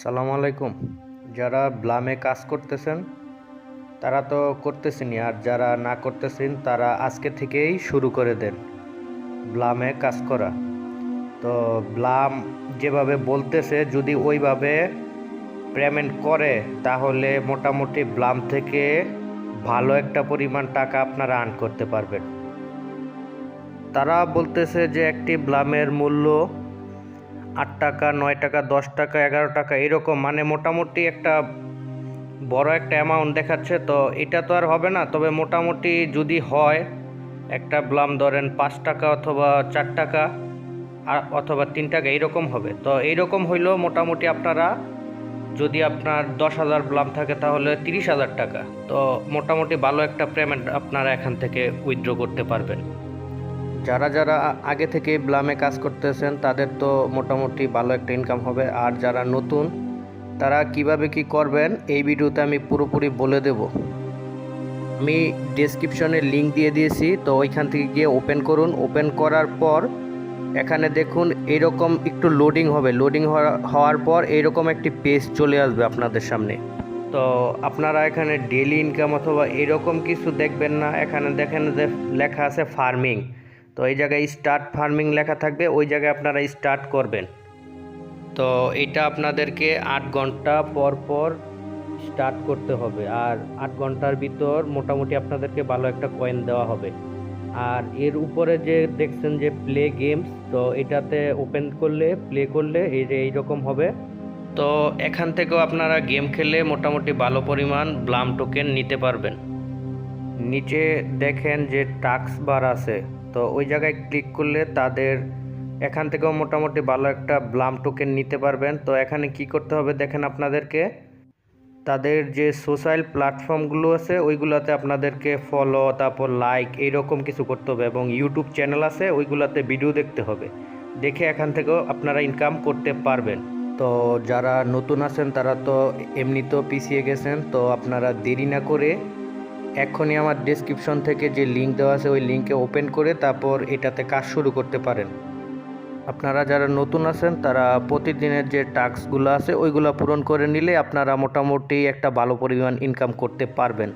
সালাম আলাইকুম। যারা ব্লামে কাজ করতেছেন, তারা তো করতেছেনই, আর যারা না করতেছেন, তারা আজকে থেকেই শুরু করে দেন ব্লামে কাজ করা। তো ব্লাম যেভাবে বলতেছে, যদি ওইভাবে পেমেন্ট করে, তাহলে মোটামুটি ব্লাম থেকে ভালো একটা পরিমাণ টাকা আপনারা আর্ন করতে পারবেন। তারা বলতেছে যে একটি ব্লামের মূল্য আট টাকা, নয় টাকা, দশ টাকা, এগারো টাকা, এরকম। মানে মোটামুটি একটা বড় একটা অ্যামাউন্ট দেখাচ্ছে। তো এটা তো আর হবে না। তবে মোটামুটি যদি হয়, একটা ব্লাম ধরেন পাঁচ টাকা অথবা চার টাকা অথবা তিন টাকা এইরকম হবে। তো এইরকম হইলেও মোটামুটি আপনারা যদি আপনার দশ হাজার ব্লাম থাকে, তাহলে তিরিশ হাজার টাকা। তো মোটামুটি ভালো একটা পেমেন্ট আপনারা এখান থেকে উইথড্র করতে পারবেন। যারা যারা আগে থেকে ব্লামে কাজ করতেছেন, তাদের তো মোটামুটি ভালো একটা ইনকাম হবে। আর যারা নতুন, তারা কীভাবে কি করবেন, এই ভিডিওতে আমি পুরোপুরি বলে দেব। আমি ডেসক্রিপশনে লিংক দিয়ে দিয়েছি, তো ওইখান থেকে গিয়ে ওপেন করুন। ওপেন করার পর এখানে দেখুন এইরকম একটু লোডিং হবে। লোডিং হওয়ার পর এইরকম একটি পেজ চলে আসবে আপনাদের সামনে। তো আপনারা এখানে ডেলি ইনকাম অথবা এরকম কিছু দেখবেন না। এখানে দেখেন যে লেখা আছে ফার্মিং তো এই জায়গায় স্টার্ট ফার্মিং লেখা থাকবে, ওই জায়গায় আপনারা স্টার্ট করবেন। তো এটা আপনাদেরকে আট ঘণ্টা পর পর স্টার্ট করতে হবে, আর আট ঘণ্টার ভিতর মোটামুটি আপনাদেরকে ভালো একটা কয়েন দেওয়া হবে। আর এর উপরে যে দেখছেন যে প্লে গেমস তো এটাতে ওপেন করলে প্লে করলে এই যে এইরকম হবে। তো এখান থেকেও আপনারা গেম খেলে মোটামুটি ভালো পরিমাণ ব্লাম টোকেন নিতে পারবেন। নিচে দেখেন যে টাক্স বার আছে। তো ওই জায়গায় ক্লিক করলে তাদের এখান থেকেও মোটামুটি ভালো একটা ব্লাম টোকেন নিতে পারবেন। তো এখানে কি করতে হবে দেখেন আপনাদেরকে। তাদের যে সোশ্যাল প্ল্যাটফর্মগুলো আছে, ওইগুলোতে আপনাদেরকে ফলো তারপর লাইক এইরকম কিছু করতে হবে এবং ইউটিউব চ্যানেল আছে, ওইগুলোতে ভিডিও দেখতে হবে। দেখে এখান থেকেও আপনারা ইনকাম করতে পারবেন। তো যারা নতুন আছেন, তারা তো এমনিতেও পিছিয়ে গেছেন, তো আপনারা দেরি না করে এখনই আমার ডিসক্রিপশন থেকে যে লিঙ্ক দেওয়া আছে, ওই লিঙ্কে ওপেন করে তারপর এটাতে কাজ শুরু করতে পারেন। আপনারা যারা নতুন আছেন, তারা প্রতিদিনের যে টাস্কগুলো আছে, ওইগুলো পূরণ করে নিলে আপনারা মোটামুটি একটা ভালো পরিমাণ ইনকাম করতে পারবেন।